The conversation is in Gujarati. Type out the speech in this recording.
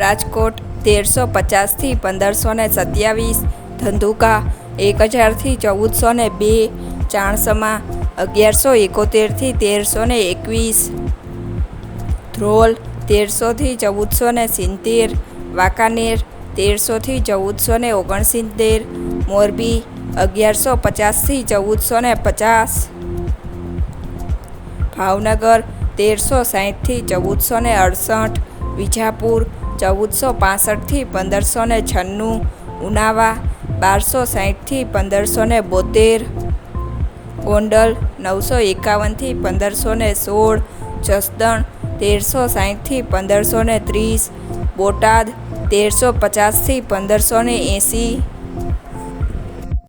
રાજકોટ તેરસો પચાસથી પંદરસો ને સત્યાવીસ, ધંધુકા એક હજારથી ચૌદસો ને બે, ચાણસમા અગિયારસો એકોતેરથી તેરસો ને એકવીસ, ધ્રોલ તેરસોથી ચૌદસો ને સિત્તેર, વાંકાનેર તેરસોથી ચૌદસો ને ઓગણસિત્તેર, મોરબી અગિયારસો પચાસથી ચૌદસો ને પચાસ, ભાવનગર તેરસો સાહીઠથી ચૌદસો ને અડસઠ, વિજાપુર ચૌદસો પાસઠથી પંદરસો ને છન્નું, ઉનાવા બારસો સાહીઠથી પંદરસો ને બોતેર, ગોંડલ નવસો એકાવનથી પંદરસો ને સોળ, જસદણ તેરસો સાહીઠથી પંદરસો ને ત્રીસ, બોટાદ તેરસો પચાસથી પંદરસો ને એંસી